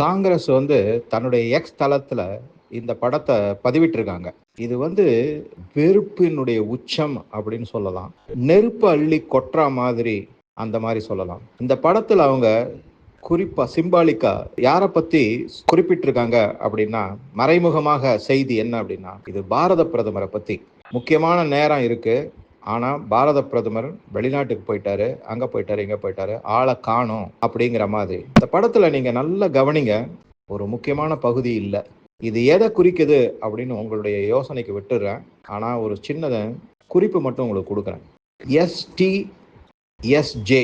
காங்கிரஸ் வந்து தன்னுடைய எக்ஸ் தளத்தில் இந்த படத்தை பதிவிட்டிருக்காங்க. இது வந்து வெறுப்பினுடைய உச்சம் அப்படின்னு சொல்லலாம். நெருப்பு அள்ளி கொட்டுற மாதிரி அந்த மாதிரி சொல்லலாம். இந்த படத்தில் அவங்க குறிப்பா சிம்பாலிக்கா யாரை பத்தி குறிப்பிட்டிருக்காங்க அப்படின்னா மறைமுகமாக செய்தி என்ன அப்படின்னா இது பாரத பிரதமரை பத்தி. முக்கியமான நேரம் இருக்கு. ஆனால் பாரத பிரதமர் வெளிநாட்டுக்கு போயிட்டாரு அங்கே போயிட்டாரு இங்கே போயிட்டாரு ஆளை காணோம் அப்படிங்கிற மாதிரி. இந்த படத்தில் நீங்கள் நல்லா கவனிங்க ஒரு முக்கியமான பகுதி இல்லை. இது எதை குறிக்குது அப்படின்னு உங்களுடைய யோசனைக்கு விட்டுடுறேன் ஆனால் ஒரு சின்னதை குறிப்பு மட்டும் உங்களுக்கு கொடுக்குறேன். எஸ்டி எஸ்ஜே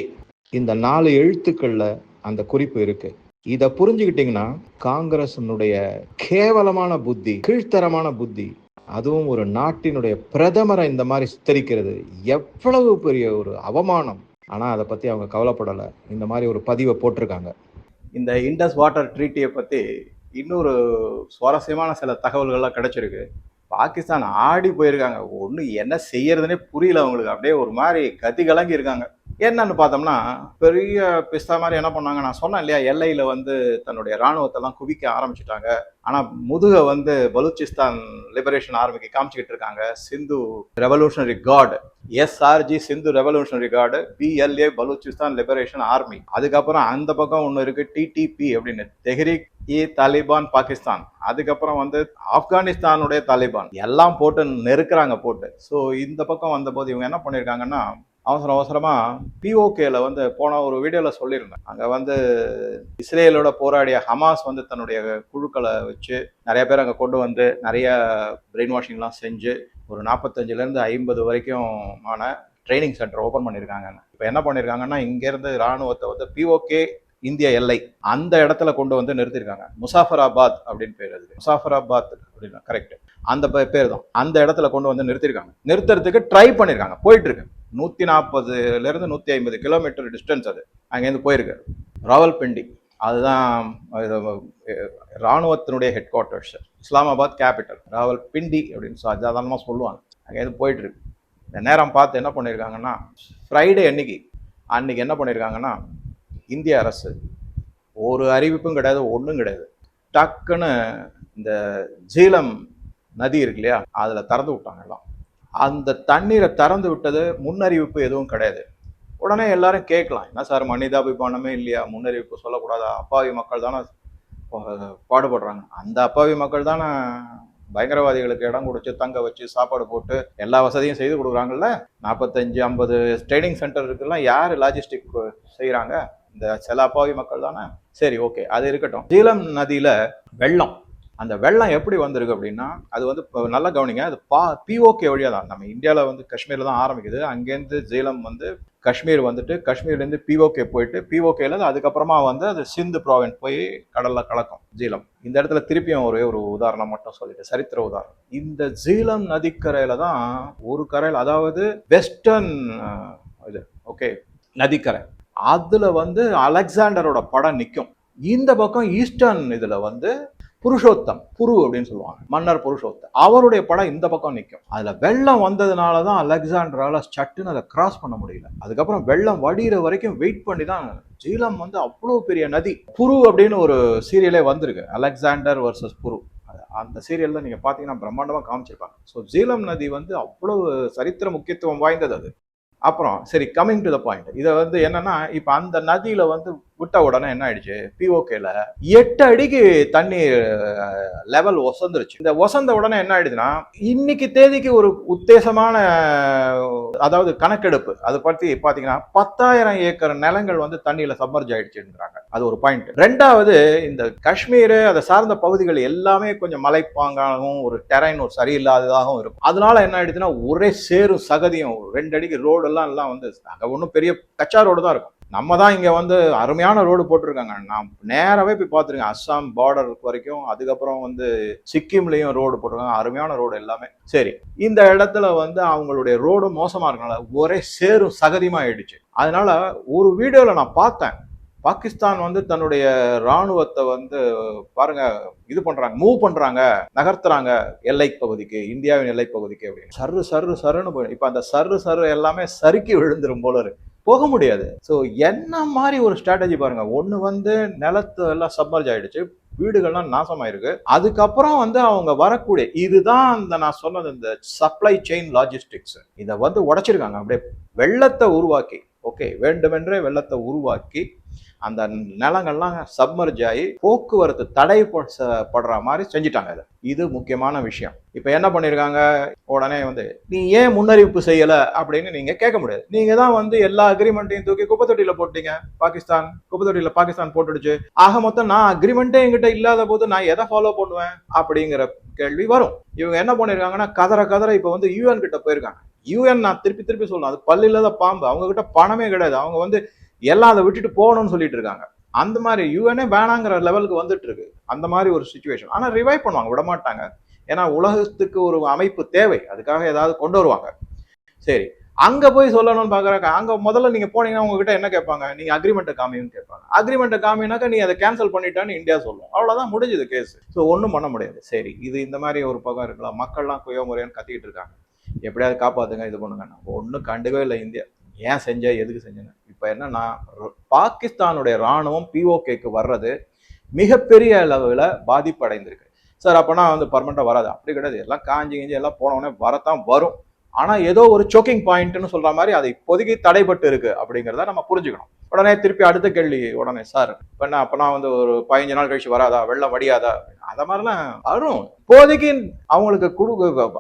இந்த நாலு எழுத்துக்களில் அந்த குறிப்பு இருக்கு. இதை புரிஞ்சுக்கிட்டிங்கன்னா காங்கிரசினுடைய கேவலமான புத்தி கீழ்த்தரமான புத்தி அதுவும் ஒரு நாட்டினுடைய பிரதமரை இந்த மாதிரி சித்தரிக்கிறது. எவ்வளவு பெரிய ஒரு அவமானம். ஆனா அதை பத்தி அவங்க கவலைப்படலை. இந்த மாதிரி ஒரு பதிவை போட்டிருக்காங்க. இந்த இண்டஸ் வாட்டர் ட்ரீட்டியை பற்றி இன்னொரு சுவாரஸ்யமான சில தகவல்கள்லாம் கிடைச்சிருக்கு. பாகிஸ்தான் ஆடி போயிருக்காங்க. ஒன்று என்ன செய்யறதுனே புரியல அவங்களுக்கு. அப்படியே ஒரு மாதிரி கதி கலங்கி இருக்காங்க. என்னன்னு பார்த்தோம்னா பெரிய பிஸ்தா மாதிரி என்ன பண்ணாங்க நான் சொன்னேன் இல்லையா எல்லையில் வந்து தன்னுடைய இராணுவத்தெல்லாம் குவிக்க ஆரம்பிச்சிட்டாங்க. ஆனால் முதுக வந்து பலூச்சிஸ்தான் லிபரேஷன் ஆர்மிக்கு காமிச்சிக்கிட்டு இருக்காங்க. Sindhu revolutionary guard SRG Sindhu revolutionary guard BLA Baluchistan liberation army அதுக்கப்புறம் அந்த பக்கம் ஒன்று இருக்கு டிடிபி அப்படின்னு. தெஹ்ரிக் இ தாலிபான் பாகிஸ்தான். அதுக்கப்புறம் வந்து ஆப்கானிஸ்தானுடைய தாலிபான். எல்லாம் போட்டு நெருக்கிறாங்க போட்டு. ஸோ இந்த பக்கம் வந்தபோது இவங்க என்ன பண்ணியிருக்காங்கன்னா அவசர அவசரமாக பிஓகேல வந்து போன ஒரு வீடியோவில் சொல்லியிருந்தேன். அங்கே வந்து இஸ்ரேலோட போராடிய ஹமாஸ் வந்து தன்னுடைய குழுக்களை வச்சு நிறைய பேர் அங்கே கொண்டு வந்து நிறைய பிரெயின் வாஷிங்லாம் செஞ்சு ஒரு நாற்பத்தஞ்சிலேருந்து ஐம்பது வரைக்கும் ஆன ட்ரைனிங் சென்டர் ஓப்பன் பண்ணியிருக்காங்க. இப்போ என்ன பண்ணியிருக்காங்கன்னா இங்கேருந்து ராணுவத்தை வந்து பிஓகே இந்திய எல்லை அந்த இடத்துல கொண்டு வந்து நிறுத்திருக்காங்க முசாஃபராபாத் அப்படின்னு பேர் அது. முசாஃபராபாத் அப்படின்னா கரெக்ட் அந்த பேர் தான் அந்த இடத்துல கொண்டு வந்து நிறுத்திருக்காங்க நிறுத்துறதுக்கு ட்ரை பண்ணியிருக்காங்க. போயிட்டு இருக்கு நூற்றி நாற்பதுலேருந்து நூற்றி ஐம்பது கிலோமீட்டர் டிஸ்டன்ஸ் அது. அங்கேருந்து போயிருக்கு ராவல்பிண்டி. அதுதான் இது, ராணுவத்தினுடைய head quarters Islamabad capital Rawalpindi அப்படின்னு சாதாரணமாக சொல்லுவாங்க. அங்கேருந்து போயிட்டுருக்கு. இந்த நேரம் பார்த்து என்ன பண்ணியிருக்காங்கன்னா ஃப்ரைடே அன்னைக்கு அன்னைக்கு என்ன பண்ணியிருக்காங்கன்னா இந்திய அரசு ஒரு அறிவிப்பும் கிடையாது ஒன்றும் கிடையாது. டக்குன்னு இந்த ஜீலம் நதி இருக்கு இல்லையா அதில் திறந்து விட்டாங்க எல்லாம். அந்த தண்ணீரை திறந்து விட்டது முன்னறிவிப்பு எதுவும் கிடையாது. உடனே எல்லாரும் கேட்கலாம் என்ன சார் மனிதாபிமானமே இல்லையா? முன்னறிவிப்பு சொல்லக்கூடாதா? அப்பாவி மக்கள் தானே பாடுபடுறாங்க. அந்த அப்பாவி மக்கள் தானே பயங்கரவாதிகளுக்கு இடம் கொடுத்து தங்க வச்சு சாப்பாடு போட்டு எல்லா வசதியும் செய்து கொடுக்குறாங்கல்ல? நாற்பத்தஞ்சு ஐம்பது ட்ரைனிங் சென்டர் இருக்குல்லாம் யார் லாஜிஸ்டிக் செய்கிறாங்க இந்த சில அப்பாவி மக்கள் தானே? சரி ஓகே அது இருக்கட்டும். ஜீலம் நதியில் வெள்ளம். அந்த வெள்ளம் எப்படி வந்திருக்கு அப்படின்னா அது வந்து இப்போ நல்லா கவனிங்க அது பா பிஓகே வழியாக தான். நம்ம இந்தியாவில் வந்து காஷ்மீரில் தான் ஆரம்பிக்குது. அங்கேருந்து ஜீலம் வந்து காஷ்மீர் வந்துட்டு காஷ்மீர்லேருந்து பிஓகே போயிட்டு பிஓகேல அதுக்கப்புறமா வந்து அது சிந்து ப்ராவின் போய் கடலில் கலக்கும் ஜீலம் இந்த இடத்துல திருப்பியும் ஒரே ஒரு உதாரணம் மட்டும் சொல்லிட்டு சரித்திர உதாரணம். இந்த ஜீலம் நதிக்கரையில தான் ஒரு கரையில் அதாவது வெஸ்டர்ன் இது ஓகே நதிக்கரை. அதில் வந்து அலெக்சாண்டரோட படம் நிற்கும் இந்த பக்கம் ஈஸ்டர்ன் இதில் வந்து புருஷோத்தம் புரு அப்படின்னு சொல்லுவாங்க. மன்னர் புருஷோத்தம். அவருடைய படம் இந்த பக்கம் நிற்கும் அதுல வெள்ளம் வந்ததுனால தான் அலெக்சாண்டரால சட்டுன்னு அதை கிராஸ் பண்ண முடியல. அதுக்கப்புறம் வெள்ளம் வடிகிற வரைக்கும் வெயிட் பண்ணி தான் ஜீலம் வந்து அவ்வளோ பெரிய நதி. புரு அப்படின்னு ஒரு சீரியலே வந்திருக்கு. அலெக்சாண்டர் வர்சஸ் புரு. அந்த சீரியல்ல நீங்க பாத்தீங்கன்னா பிரம்மாண்டமா காமிச்சிருப்பாங்க. ஸோ ஜீலம் நதி வந்து அவ்வளவு சரித்திர முக்கியத்துவம் வாய்ந்தது அது. அப்புறம் சரி கம்மிங் டு த பாயிண்ட் இதை வந்து என்னன்னா இப்போ அந்த நதியில் வந்து விட்ட உடனே என்ன ஆயிடுச்சு? பிஓகேல எட்டு அடிக்கு தண்ணி லெவல் ஒசந்துருச்சு. இந்த ஒசந்த உடனே என்ன ஆயிடுதுன்னா இன்னைக்கு தேதிக்கு ஒரு உத்தேசமான அதாவது கணக்கெடுப்பு. அதை பத்தி பாத்தீங்கன்னா பத்தாயிரம் ஏக்கர் நிலங்கள் வந்து தண்ணியில சம்மர்ஜ் ஆயிடுச்சுன்றாங்க. அது ஒரு பாயிண்ட் ரெண்டாவது இந்த காஷ்மீர் அதை சார்ந்த பகுதிகள் எல்லாமே கொஞ்சம் மலைப்பாங்காகவும் ஒரு டெரைன் ஒரு சரியில்லாததாகவும் இருக்கும். அதனால என்ன ஆயிடுச்சுன்னா ஒரே சேரும் சகதியும் ரெண்டு அடிக்கு ரோடு எல்லாம் எல்லாம் வந்து அங்கே ஒன்றும் பெரிய கச்சா ரோடு தான் இருக்கும். நம்ம தான் இங்கே வந்து அருமையான ரோடு போட்டிருக்காங்க. நான் நேராகவே போய் பார்த்துருக்கேன். அஸ்ஸாம் பார்டர் வரைக்கும் அதுக்கப்புறம் வந்து சிக்கிம்லேயும் ரோடு போட்டிருக்காங்க. அருமையான ரோடு எல்லாமே. சரி இந்த இடத்துல வந்து அவங்களுடைய ரோடு மோசமாக இருக்கனால ஒரே சேரும் சகதியமாக ஆயிடுச்சு. அதனால ஒரு வீடியோவில் நான் பார்த்தேன். பாகிஸ்தான் வந்து தன்னுடைய ராணுவத்தை வந்து பாருங்க இது பண்றாங்க மூவ் பண்றாங்க நகர்த்துறாங்க எல்லை பகுதிக்கு இந்தியாவின் எல்லை பகுதிக்கு அப்படின்னு. சர்ரு சர்ரு சருன்னு போயிடும் இப்போ அந்த சர்ரு சர்ரு எல்லாமே சறுக்கி விழுந்துரும் போல இருக்கு. போக முடியாது. ஸோ என்ன மாதிரி ஒரு ஸ்ட்ராட்டஜி பாருங்க. ஒன்று வந்து நிலத்து எல்லாம் சப்மர்ஜ் ஆயிடுச்சு. வீடுகள்லாம் நாசமாயிருக்கு. அதுக்கப்புறம் வந்து அவங்க வரக்கூடிய இதுதான் அந்த நான் சொன்னது இந்த சப்ளை செயின் லாஜிஸ்டிக்ஸ் இதை வந்து உடைச்சிருக்காங்க. அப்படியே வெள்ளத்தை உருவாக்கி. ஓகே வேண்டுமென்றே வெள்ளத்தை உருவாக்கி அந்த நிலங்கள்லாம் சப்மர்ஜ் ஆகி போக்குவரத்து தடை படுற மாதிரி செஞ்சுட்டாங்க இதை. இது முக்கியமான விஷயம். இப்போ என்ன பண்ணியிருக்காங்க உடனே வந்து நீ ஏன் முன்னறிவிப்பு செய்யலை? அப்படின்னு நீங்கள் கேட்க முடியாது. நீங்கள் தான் வந்து எல்லா அக்ரிமெண்ட்டையும் தூக்கி குப்பத்தொட்டியில் போட்டீங்க. பாகிஸ்தான் குப்பத்தொட்டியில் பாகிஸ்தான் போட்டுடுச்சு. ஆக மொத்தம் நான் அக்ரிமெண்ட்டே என்கிட்ட இல்லாத போது நான் எதை ஃபாலோ பண்ணுவேன்? அப்படிங்கிற கேள்வி வரும். இவங்க என்ன பண்ணியிருக்காங்கன்னா கதற கதற இப்போ வந்து யூஎன் கிட்ட போயிருக்காங்க. யூஎன் நான் திருப்பி திருப்பி சொல்லணும் அது பல்லு இல்லாத பாம்பு. அவங்க கிட்ட பணமே கிடையாது. அவங்க வந்து எல்லாம் அதை விட்டுட்டு போகணும்னு சொல்லிட்டு இருக்காங்க. அந்த மாதிரி யூஎனே வேணாங்கிற லெவலுக்கு வந்துட்டு இருக்கு. அந்த மாதிரி ஒரு சுச்சுவேஷன் ஆனா ரிவைவ் பண்ணுவாங்க. விட மாட்டாங்க. ஏன்னா உலகத்துக்கு ஒரு அமைப்பு தேவை. அதுக்காக ஏதாவது கொண்டு வருவாங்க. சரி. அங்க போய் சொல்லணும்னு பாக்குறாங்க. அங்க முதல்ல நீங்க போனீங்கன்னா உங்ககிட்ட என்ன கேட்பாங்க? நீங்க அக்ரிமெண்ட்டை காமின்னு கேட்பாங்க. அக்ரிமெண்ட்டை காமினாக்கா நீ அதை கேன்சல் பண்ணிட்டான்னு இந்தியா சொல்லும். அவ்வளவுதான் முடிஞ்சது கேஸ் ஸோ ஒன்றும் பண்ண முடியாது. சரி. இது இந்த மாதிரி ஒரு பக்கம் இருக்கலாம். மக்கள்லாம் குயமுறையான்னு கத்திக்கிட்டு இருக்காங்க. எப்படியாவது காப்பாத்துங்க இது பண்ணுங்க. ஒன்றும் கண்டுக்கவே இல்லை இந்தியா. ஏன் செஞ்ச எதுக்கு செஞ்சேன்னு. இப்போ என்னன்னா பாகிஸ்தானுடைய ராணுவம் பிஓகேக்கு வர்றது மிகப்பெரிய அளவில் பாதிப்படைந்திருக்கு. சார் அப்போனா வந்து பர்மனெண்ட்டாக வராது. அப்படி கிடையாது. எல்லாம் காஞ்சி கிஞ்சி எல்லாம் போனவுடனே வரத்தான் வரும். ஆனால் ஏதோ ஒரு சோக்கிங் பாயிண்ட்னு சொல்கிற மாதிரி அது இப்போதைக்கு தடைபட்டு இருக்கு அப்படிங்கிறத நம்ம புரிஞ்சுக்கணும். உடனே திருப்பி அடுத்த கேள்வி உடனே சார் இப்போ என்ன அப்போனா வந்து ஒரு பதினஞ்சு நாள் கழிச்சு வராதா? வெள்ளம் வடியாதா அந்த மாதிரிலாம் வரும் இப்போதைக்கு அவங்களுக்கு குடு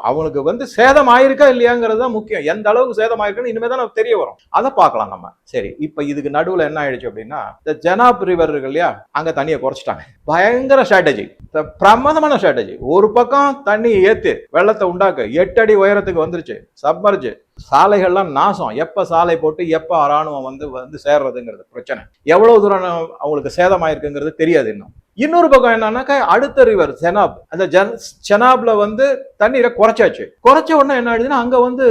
அவங்களுக்கு வந்து சேதம் ஆயிருக்கா இல்லையாங்கிறது தான் முக்கியம். எந்த அளவுக்கு சேதம் ஆயிருக்குன்னு இனிமே தான் தெரிய வரும். அதை பார்க்கலாம் நம்ம. சரி இப்போ இதுக்கு நடுவில் என்ன ஆயிடுச்சு அப்படின்னா இந்த ஜனாப் ரிவர் இருக்கு இல்லையா அங்க தண்ணியை குறைச்சிட்டாங்க. பயங்கர ஸ்ட்ராட்டஜி பிரமாதமான ஸ்ட்ராட்டஜி ஒரு பக்கம் தண்ணி ஏற்று வெள்ளத்தை உண்டாக்க எட்டு அடி உயரத்துக்கு வந்துருச்சு சப்மர்ஜு சாலைகள்லாம் நாசம். எப்போ சாலை போட்டு எப்போ ராணுவம் வந்து வந்து சேர்றதுங்கிறது பிரச்சனை. எவ்வளவு தூரம் அவங்களுக்கு சேதமாயிருக்குங்கிறது தெரியாது இன்னும். இன்னொரு பக்கம் என்னன்னாக்கா அடுத்த ரிவர் செனாப் அந்த ஜன் செனாப்ல வந்து தண்ணீரை குறைச்சாச்சு. குறைச்ச உடனே என்ன ஆயிடுதுன்னா அங்க வந்து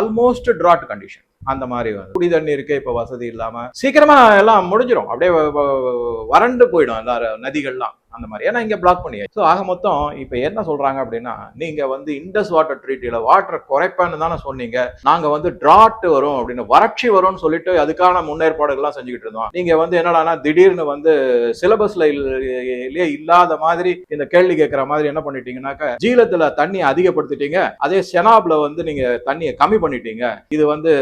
ஆல்மோஸ்ட் டிராட் கண்டிஷன் அந்த மாதிரி வந்து. குடி தண்ணி இருக்கு இப்ப வசதி இல்லாம. சீக்கிரமா எல்லாம் முடிஞ்சிடும் அப்படியே வறண்டு போயிடும் எல்லாரும் நதிகள்லாம். அந்த மாதிரி. ஏன்னா இங்கே பிளாக் பண்ணி ஸோ ஆக மொத்தம் இப்போ என்ன சொல்கிறாங்க அப்படின்னா நீங்கள் வந்து இண்டஸ் வாட்டர் ட்ரீட்டியில் வாட்டர் குறைப்பேன்னு தானே சொன்னீங்க. நாங்கள் வந்து டிராட் வரும் அப்படின்னு வறட்சி வரும்னு சொல்லிட்டு அதுக்கான முன்னேற்பாடுகள்லாம் செஞ்சுக்கிட்டு இருந்தோம். நீங்கள் வந்து என்னடான்னா திடீர்னு வந்து சிலபஸ்ல இல்லாத மாதிரி இந்த கேள்வி கேட்குற மாதிரி என்ன பண்ணிட்டீங்கன்னாக்க ஜீலத்தில் தண்ணி அதிகப்படுத்திட்டீங்க. அதே செனாப்ல வந்து நீங்கள் தண்ணியை கம்மி பண்ணிட்டீங்க. இது வந்து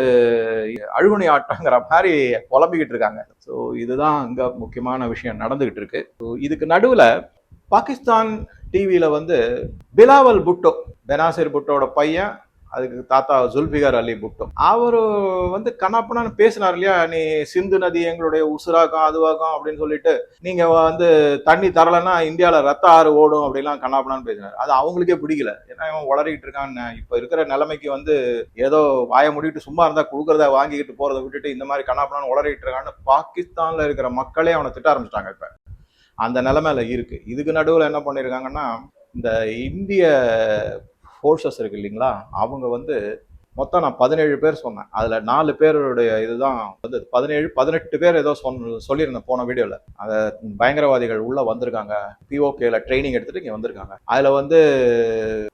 அழுகுணி ஆட்டங்கிற மாதிரி புலம்பிக்கிட்டு இருக்காங்க. ஸோ இதுதான் அங்கே முக்கியமான விஷயம் நடந்துகிட்டு இருக்கு. ஸோ இதுக்கு நடுவில் பாகிஸ்தான் டிவியில் வந்து பிலாவல் புட்டோ பெனாசிர் புட்டோட பையன் அதுக்கு தாத்தா ஜுல்பிகார் அலி புட்டோ அவர் வந்து கண்ணாப்பண்ணான்னு பேசினார் இல்லையா? நீ சிந்து நதி எங்களுடைய உசுராக்கம் அதுவாக்கம் அப்படின்னு சொல்லிட்டு நீங்க வந்து தண்ணி தரலைன்னா இந்தியாவில் ரத்த ஆறு ஓடும் அப்படிலாம் கண்ணாப்பண்ணான்னு பேசினார். அது அவங்களுக்கே பிடிக்கல. ஏன்னா இவன் வளரிக்கிட்டு இருக்கான் இப்ப இருக்கிற நிலைமைக்கு வந்து ஏதோ வாய முடிவிட்டு சும்மா இருந்தா கொடுக்கறத வாங்கிக்கிட்டு போறதை விட்டுட்டு இந்த மாதிரி கண்ணாப்பண்ணான்னு வளரிக்கிட்டு இருக்கான்னு பாகிஸ்தான்ல இருக்கிற மக்களே அவனை திட்ட ஆரம்பிச்சிட்டாங்க இப்ப. அந்த நிலைமையில இருக்கு. இதுக்கு நடுவில் என்ன பண்ணியிருக்காங்கன்னா இந்த இந்திய ஃபோர்ஸஸ் இருக்கு இல்லைங்களா? அவங்க வந்து மொத்தம் நான் பதினேழு பேர் சொன்னேன். அதில் நாலு பேருடைய இதுதான் வந்து பதினேழு பதினெட்டு பேர் ஏதோ சொன்ன சொல்லியிருந்தேன் போன வீடியோவில் அந்த பயங்கரவாதிகள் உள்ளே வந்திருக்காங்க. பிஓகேல ட்ரைனிங் எடுத்துட்டு இங்கே வந்திருக்காங்க. அதில் வந்து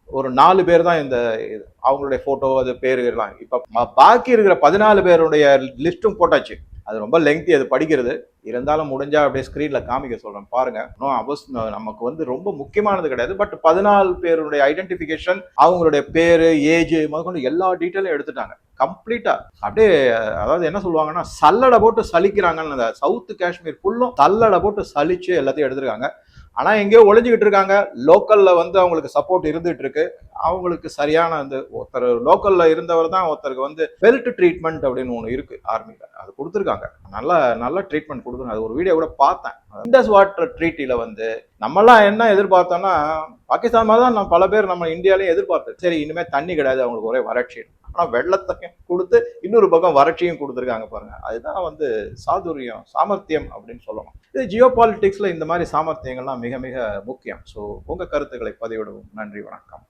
ஒரு நாலு பேர் தான் இந்த இது- அவங்களுடைய ஃபோட்டோ அது பேர் எல்லாம். இப்போ பாக்கி இருக்கிற பதினாலு பேருடைய லிஸ்ட்டும் போட்டாச்சு. அது ரொம்ப லெங்தி அது படிக்கிறது. இருந்தாலும் முடிஞ்சா அப்படியே ஸ்க்ரீனில் காமிக்க சொல்கிறேன் பாருங்கள் இன்னும் அவஸ் நமக்கு வந்து ரொம்ப முக்கியமானது கிடையாது. பட் பதினாலு பேருடைய ஐடென்டிஃபிகேஷன் அவங்களுடைய பேர் ஏஜ் முதற்கொண்டு எல்லா டீட்டெயிலும் எடுத்துட்டாங்க. கம்ப்ளீட்டாக அப்படியே அதாவது என்ன சொல்லுவாங்கன்னா சல்லடை போட்டு சலிக்கிறாங்கன்னு அந்த சவுத்து காஷ்மீர் ஃபுல்லும் சல்லடை போட்டு சலிச்சு எல்லாத்தையும் எடுத்துருக்காங்க. ஆனால் எங்கேயோ ஒழிஞ்சுக்கிட்டு இருக்காங்க. லோக்கலில் வந்து அவங்களுக்கு சப்போர்ட் இருந்துகிட்டு இருக்கு. அவங்களுக்கு சரியான அந்த ஒருத்தர் லோக்கலில் இருந்தவர் தான் ஒருத்தருக்கு வந்து பெல்ட் ட்ரீட்மெண்ட் அப்படின்னு ஒன்று இருக்குது ஆர்மியில் அது கொடுத்துருக்காங்க. நல்ல நல்ல ட்ரீட்மெண்ட் கொடுத்துருங்க அது ஒரு வீடியோ கூட பார்த்தேன். இண்டஸ் வாட்டர் ட்ரீட்டில வந்து நம்மலாம் என்ன எதிர்பார்த்தோம்னா பாகிஸ்தான் மாதிரி தான் நம்ம பல பேர் நம்ம இந்தியாலையும் எதிர்பார்த்தோம் சரி இனிமே தண்ணி கிடையாது அவங்களுக்கு ஒரே வறட்சி ஆனா வெள்ளத்தையும் கொடுத்து இன்னொரு பக்கம் வறட்சியும் கொடுத்துருக்காங்க பாருங்க. அதுதான் வந்து சாதுரியம் சாமர்த்தியம் அப்படின்னு சொல்லணும். இது ஜியோ பாலிட்டிக்ஸ்ல இந்த மாதிரி சாமர்த்தியங்கள்லாம் மிக மிக முக்கியம். ஸோ உங்க கருத்துக்களை பதிவிடவும். நன்றி வணக்கம்.